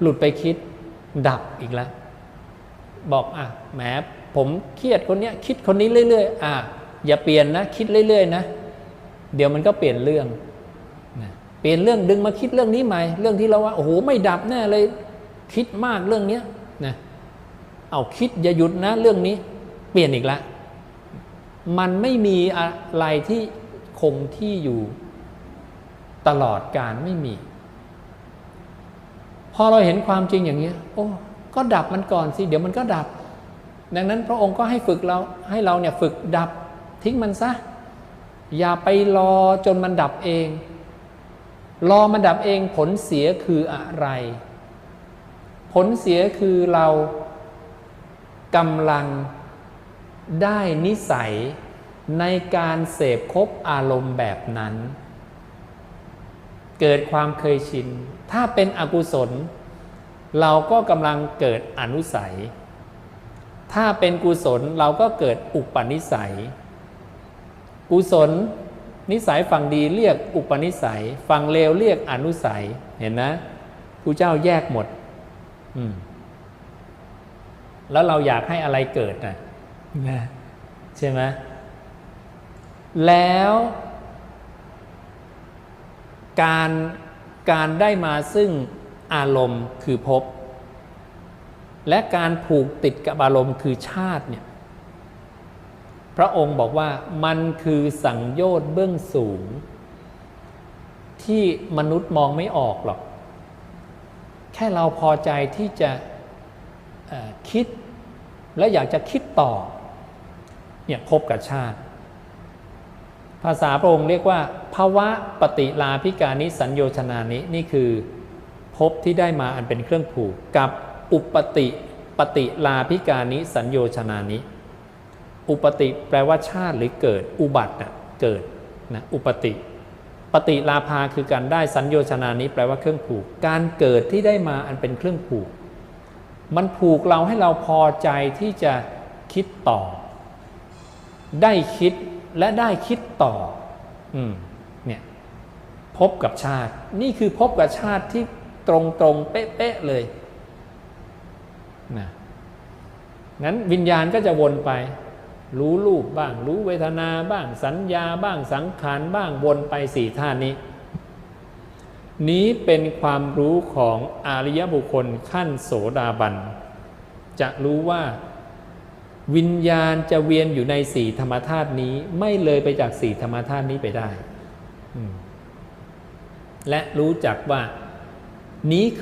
หลุดไปคิดดับอีกแล้ว บอกอะแหมผมเครียดคนเนี้ยคิดคนนี้เรื่อย ๆ อะอย่าเปลี่ยนนะ คิดเรื่อยๆนะ เดี๋ยวมันก็เปลี่ยนเรื่องนะเปลี่ยนเรื่องดึงมาคิดเรื่องนี้ใหม่ เรื่องที่เราว่าโอ้โหไม่ดับแน่เลย คิดมากเรื่องเนี้ยนะเอาคิดอย่าหยุดนะ เรื่องนี้เปลี่ยนอีกแล้วมันไม่มีอะไรที่คงที่อยู่ตลอดการไม่มี พอเราเห็นความจริงอย่างนี้โอ้ก็ดับมันก่อนสิเดี๋ยวมันก็ดับ ดังนั้นพระองค์ก็ให้ฝึกเราให้เราเนี่ยฝึกดับทิ้งมันซะ อย่าไปรอจนมันดับเอง รอมันดับเองผลเสียคืออะไร ผลเสียคือเรากำลังได้นิสัยในการเสพคบอารมณ์แบบนั้น เกิดความเคยชิน ถ้าเป็นอกุศล เราก็กำลังเกิดอนุสัย ถ้าเป็นกุศลเราก็เกิดอุปนิสัย กุศล นิสัยฝั่งดีเรียกอุปนิสัย ฝั่งเลวเรียกอนุสัย เห็นนะครูเจ้าแยกหมด อืม แล้วเราอยากให้อะไรเกิดนะนะใช่ไหมแล้ว การการได้มาซึ่งอารมณ์คือภพและการผูกติดกับอารมณ์คือชาติเนี่ยพระองค์บอกว่ามันคือสังโยชน์เบื้องสูง ที่มนุษย์มองไม่ออกหรอก แค่เราพอใจที่จะคิดและอยากจะคิดต่อเนี่ยพบกับชาติ ภาษาพระองค์เรียกว่าภาวะปฏิลาภิการนิสัญโยชนานินี่คือพบที่ได้มาอันเป็นเครื่องผูกกับอุปติปฏิลาภิการนิสัญโยชนานิอุปติแปลว่าชาติหรือเกิดอุบัติเกิดนะอุปติ ปฏิลาภาคือการได้สัญโยชนานิแปลว่าเครื่องผูก การเกิดที่ได้มาอันเป็นเครื่องผูก มันผูกเราให้เราพอใจที่จะคิดต่อ ได้คิด และได้คิดต่ออืมเนี่ยพบกับชาติ นี่คือพบกับชาติที่ตรงตรงเป๊ะๆเลยนะนั้นวิญญาณก็จะวนไป รู้รูปบ้าง รู้เวทนาบ้างสัญญาบ้างสังขารบ้างวนไปสี่ท่านนี้ นี้เป็นความรู้ของอริยบุคคลขั้นโสดาบัน จะรู้ว่า วิญญาณจะเวียนอยู่ในสี่ธรรมธาตุนี้ไม่เลยไปจากสี่ธรรมธาตุนี้ไปได้และรู้จักว่านี้